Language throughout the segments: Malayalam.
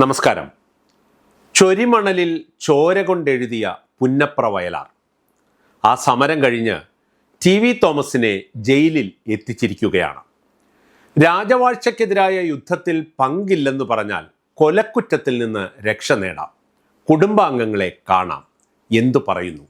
നമസ്കാരം. ചൊരിമണലിൽ ചോര കൊണ്ടെഴുതിയ പുന്നപ്ര വയലാർ ആ സമരം കഴിഞ്ഞ് ടി വി തോമസിനെ ജയിലിൽ എത്തിച്ചിരിക്കുകയാണ്. രാജവാഴ്ചക്കെതിരായ യുദ്ധത്തിൽ പങ്കില്ലെന്ന് പറഞ്ഞാൽ കൊലക്കുറ്റത്തിൽ നിന്ന് രക്ഷ നേടാം. കുടുംബാംഗങ്ങളെ കാണാം. എന്തു പറയുന്നു?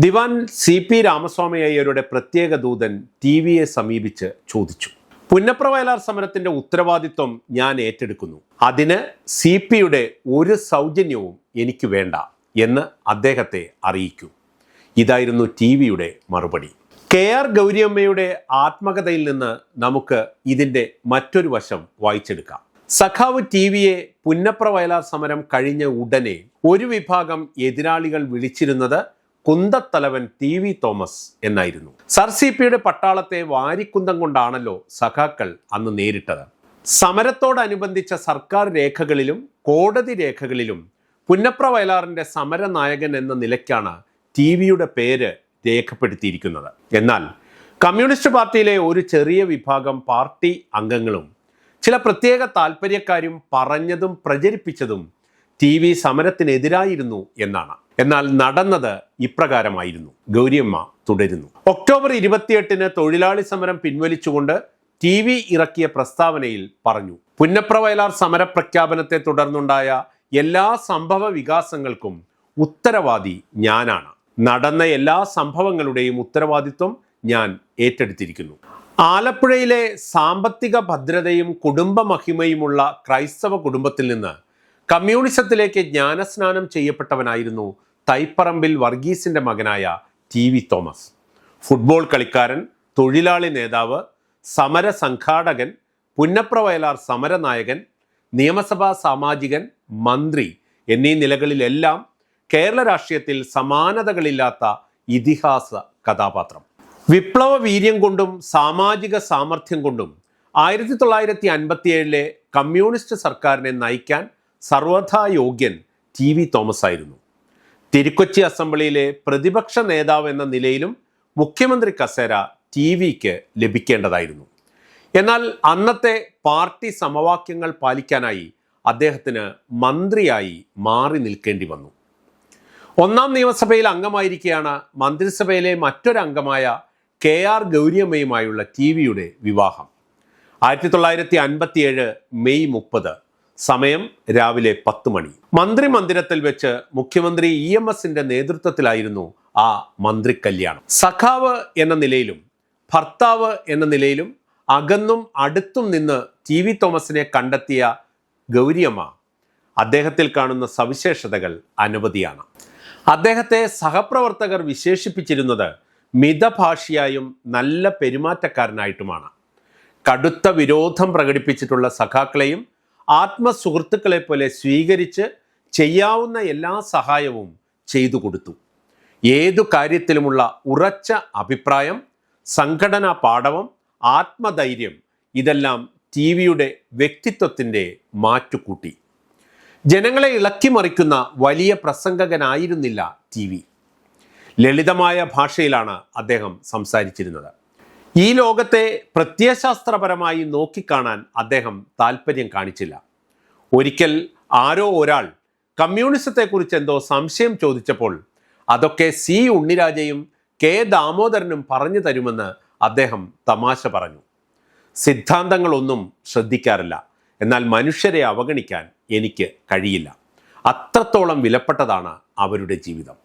ദിവാൻ സി പി രാമസ്വാമി അയ്യരുടെ പ്രത്യേക ദൂതൻ ടി വിയെ സമീപിച്ച് ചോദിച്ചു. പുന്നപ്ര വയലാർ സമരത്തിന്റെ ഉത്തരവാദിത്വം ഞാൻ ഏറ്റെടുക്കുന്നു. അതിന് സി പിയുടെ ഒരു സൗജന്യവും എനിക്ക് വേണ്ട എന്ന് അദ്ദേഹത്തെ അറിയിക്കൂ. ഇതായിരുന്നു ടി വിയുടെ മറുപടി. കെ ആർ ഗൗരിയമ്മയുടെ ആത്മകഥയിൽ നിന്ന് നമുക്ക് ഇതിന്റെ മറ്റൊരു വശം വായിച്ചെടുക്കാം. സഖാവ് ടി വിയെ പുന്നപ്ര വയലാർ സമരം കഴിഞ്ഞ ഉടനെ ഒരു വിഭാഗം എതിരാളികൾ വിളിച്ചിരുന്നത് കുന്തത്തലവൻ ടി വി തോമസ് എന്നായിരുന്നു. സർ സി പിയുടെ പട്ടാളത്തെ വാരിക്കുന്തം കൊണ്ടാണല്ലോ സഖാക്കൾ അന്ന് നേരിട്ടത്. സമരത്തോടനുബന്ധിച്ച സർക്കാർ രേഖകളിലും കോടതി രേഖകളിലും പുന്നപ്ര വയലാറിന്റെ സമരനായകൻ എന്ന നിലയ്ക്കാണ് ടി വിയുടെ പേര് രേഖപ്പെടുത്തിയിരിക്കുന്നത്. എന്നാൽ കമ്മ്യൂണിസ്റ്റ് പാർട്ടിയിലെ ഒരു ചെറിയ വിഭാഗം പാർട്ടി അംഗങ്ങളും ചില പ്രത്യേക താല്പര്യക്കാരും പറഞ്ഞതും പ്രചരിപ്പിച്ചതും ടി വി സമരത്തിനെതിരായിരുന്നു എന്നാണ്. എന്നാൽ നടന്നത് ഇപ്രകാരമായിരുന്നു. ഗൗരിയമ്മ തുടരുന്നു. ഒക്ടോബർ ഇരുപത്തിയെട്ടിന് തൊഴിലാളി സമരം പിൻവലിച്ചുകൊണ്ട് ടി വി ഇറക്കിയ പ്രസ്താവനയിൽ പറഞ്ഞു. പുന്നപ്ര വയലാർ സമരപ്രഖ്യാപനത്തെ തുടർന്നുണ്ടായ എല്ലാ സംഭവ വികാസങ്ങൾക്കും ഉത്തരവാദി ഞാനാണ്. നടന്ന എല്ലാ സംഭവങ്ങളുടെയും ഉത്തരവാദിത്വം ഞാൻ ഏറ്റെടുത്തിരിക്കുന്നു. ആലപ്പുഴയിലെ സാമ്പത്തിക ഭദ്രതയും കുടുംബമഹിമയുമുള്ള ക്രൈസ്തവ കുടുംബത്തിൽ നിന്ന് കമ്മ്യൂണിസത്തിലേക്ക് ജ്ഞാനസ്നാനം ചെയ്യപ്പെട്ടവനായിരുന്നു തൈപ്പറമ്പിൽ വർഗീസിന്റെ മകനായ ടി വി തോമസ്. ഫുട്ബോൾ കളിക്കാരൻ തൊഴിലാളി നേതാവ് സമര സംഘാടകൻ പുന്നപ്ര വയലാർ സമരനായകൻ നിയമസഭാ സാമാജികൻ മന്ത്രി എന്നീ നിലകളിലെല്ലാം കേരള രാഷ്ട്രീയത്തിൽ സമാനതകളില്ലാത്ത ഇതിഹാസ കഥാപാത്രം. വിപ്ലവ വീര്യം കൊണ്ടും സാമാജിക സാമർഥ്യം കൊണ്ടും ആയിരത്തി തൊള്ളായിരത്തി അൻപത്തിയേഴിലെ കമ്മ്യൂണിസ്റ്റ് സർക്കാരിനെ നയിക്കാൻ സർവഥാ യോഗ്യൻ ടി വി തോമസ് ആയിരുന്നു. തിരുക്കൊച്ചി അസംബ്ലിയിലെ പ്രതിപക്ഷ നേതാവ് എന്ന നിലയിലും മുഖ്യമന്ത്രി കസേര ടി വിക്ക് ലഭിക്കേണ്ടതായിരുന്നു. എന്നാൽ അന്നത്തെ പാർട്ടി സമവാക്യങ്ങൾ പാലിക്കാനായി അദ്ദേഹത്തിന് മന്ത്രിയായി മാറി നിൽക്കേണ്ടി വന്നു. ഒന്നാം നിയമസഭയിൽ അംഗമായിരിക്കെയാണ് മന്ത്രിസഭയിലെ മറ്റൊരംഗമായ കെ ആർ ഗൗരിയമ്മയുമായുള്ള ടി വിയുടെ വിവാഹം. ആയിരത്തി തൊള്ളായിരത്തി അൻപത്തിയേഴ് മെയ് മുപ്പത് സമയം രാവിലെ പത്ത് മണി. മന്ത്രി മന്ദിരത്തിൽ വെച്ച് മുഖ്യമന്ത്രി ഇ എം എസിന്റെ നേതൃത്വത്തിലായിരുന്നു ആ മന്ത്രി കല്യാണം. സഖാവ് എന്ന നിലയിലും ഭർത്താവ് എന്ന നിലയിലും അകന്നും അടുത്തും നിന്ന് ടി വി തോമസിനെ കണ്ടെത്തിയ ഗൗരിയമ്മ അദ്ദേഹത്തിൽ കാണുന്ന സവിശേഷതകൾ അനവധിയാണ്. അദ്ദേഹത്തെ സഹപ്രവർത്തകർ വിശേഷിപ്പിച്ചിരുന്നത് മിതഭാഷിയായും നല്ല പെരുമാറ്റക്കാരനായിട്ടുമാണ്. കടുത്ത വിരോധം പ്രകടിപ്പിച്ചിട്ടുള്ള സഖാക്കളെയും ആത്മസുഹൃത്തുക്കളെ പോലെ സ്വീകരിച്ച് ചെയ്യാവുന്ന എല്ലാ സഹായവും ചെയ്തു കൊടുത്തു. ഏതു കാര്യത്തിലുമുള്ള ഉറച്ച അഭിപ്രായം സംഘടനാ പാടവം ആത്മധൈര്യം ഇതെല്ലാം ടി വിയുടെ വ്യക്തിത്വത്തിന്റെ മാറ്റുകൂട്ടി. ജനങ്ങളെ ഇളക്കിമറിക്കുന്ന വലിയ പ്രസംഗകനായിരുന്നില്ല ടി വി. ലളിതമായ ഭാഷയിലാണ് അദ്ദേഹം സംസാരിച്ചിരുന്നത്. ഈ ലോകത്തെ പ്രത്യയശാസ്ത്രപരമായി നോക്കിക്കാണാൻ അദ്ദേഹം താല്പര്യം കാണിച്ചില്ല. ഒരിക്കൽ ആരോ ഒരാൾ കമ്മ്യൂണിസത്തെക്കുറിച്ച് എന്തോ സംശയം ചോദിച്ചപ്പോൾ അതൊക്കെ സി ഉണ്ണിരാജയും കെ ദാമോദരനും പറഞ്ഞു തരുമെന്ന് അദ്ദേഹം തമാശ പറഞ്ഞു. സിദ്ധാന്തങ്ങളൊന്നും ശ്രദ്ധിക്കാറില്ല. എന്നാൽ മനുഷ്യരെ അവഗണിക്കാൻ എനിക്ക് കഴിയില്ല. അത്രത്തോളം വിലപ്പെട്ടതാണ് അവരുടെ ജീവിതം.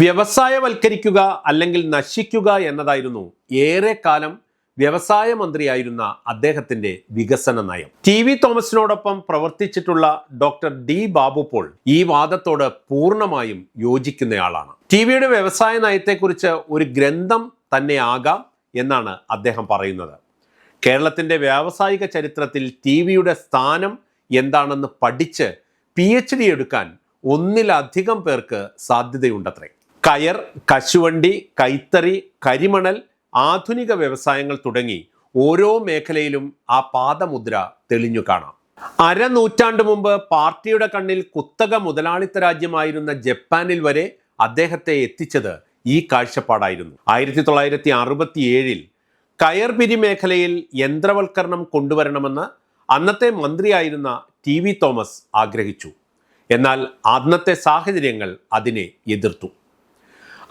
വ്യവസായവൽക്കരിക്കുക അല്ലെങ്കിൽ നശിക്കുക എന്നതായിരുന്നു ഏറെ കാലം വ്യവസായ മന്ത്രിയായിരുന്ന അദ്ദേഹത്തിന്റെ വികസന നയം. ടി വി തോമസിനോടൊപ്പം പ്രവർത്തിച്ചിട്ടുള്ള ഡോക്ടർ ഡി ബാബു പോൾ ഈ വാദത്തോട് പൂർണമായും യോജിക്കുന്നയാളാണ്. ടി വിയുടെ വ്യവസായ നയത്തെക്കുറിച്ച് ഒരു ഗ്രന്ഥം തന്നെ ആകാം എന്നാണ് അദ്ദേഹം പറയുന്നത്. കേരളത്തിന്റെ വ്യാവസായിക ചരിത്രത്തിൽ ടി വിയുടെ സ്ഥാനം എന്താണെന്ന് പഠിച്ച് പി എച്ച് ഡി എടുക്കാൻ ഒന്നിലധികം പേർക്ക് സാധ്യതയുണ്ടത്രേ. കയർ കശുവണ്ടി കൈത്തറി കരിമണൽ ആധുനിക വ്യവസായങ്ങൾ തുടങ്ങി ഓരോ മേഖലയിലും ആ പാദമുദ്ര തെളിഞ്ഞു കാണാം. അരനൂറ്റാണ്ട് മുമ്പ് പാർട്ടിയുടെ കണ്ണിൽ കുത്തക മുതലാളിത്ത രാജ്യമായിരുന്ന ജപ്പാനിൽ വരെ അദ്ദേഹത്തെ എത്തിച്ചത് ഈ കാഴ്ചപ്പാടായിരുന്നു. ആയിരത്തി തൊള്ളായിരത്തി അറുപത്തി ഏഴിൽ കയർപിരി മേഖലയിൽ യന്ത്രവൽക്കരണം കൊണ്ടുവരണമെന്ന് അന്നത്തെ മന്ത്രിയായിരുന്ന ടി വി തോമസ് ആഗ്രഹിച്ചു. എന്നാൽ അന്നത്തെ സാഹചര്യങ്ങൾ അതിനെ എതിർത്തു.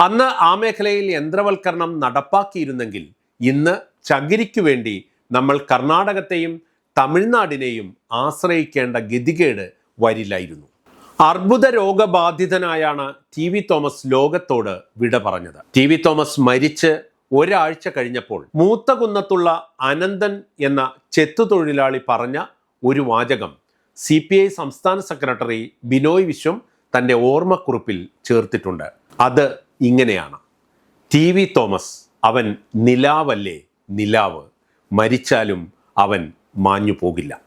അന്ന് ആ മേഖലയിൽ യന്ത്രവൽക്കരണം നടപ്പാക്കിയിരുന്നെങ്കിൽ ഇന്ന് ചകിരിക്കു വേണ്ടി നമ്മൾ കർണാടകത്തെയും തമിഴ്നാടിനെയും ആശ്രയിക്കേണ്ട ഗതികേട് വരില്ലായിരുന്നു. അർബുദ രോഗബാധിതനായാണ് ടി വി തോമസ് ലോകത്തോട് വിട പറഞ്ഞത്. ടി വി തോമസ് മരിച്ച് ഒരാഴ്ച കഴിഞ്ഞപ്പോൾ മൂത്തകുന്നത്തുള്ള അനന്തൻ എന്ന ചെത്തുതൊഴിലാളി പറഞ്ഞ ഒരു വാചകം സി പി ഐ സംസ്ഥാന സെക്രട്ടറി ബിനോയ് വിശ്വം തന്റെ ഓർമ്മക്കുറിപ്പിൽ ചേർത്തിട്ടുണ്ട്. അത് ഇങ്ങനെയാണ്. ടി വി തോമസ് അവൻ നിലാവല്ലേ? നിലാവ്. മരിച്ചാലും അവൻ മാഞ്ഞു പോകില്ല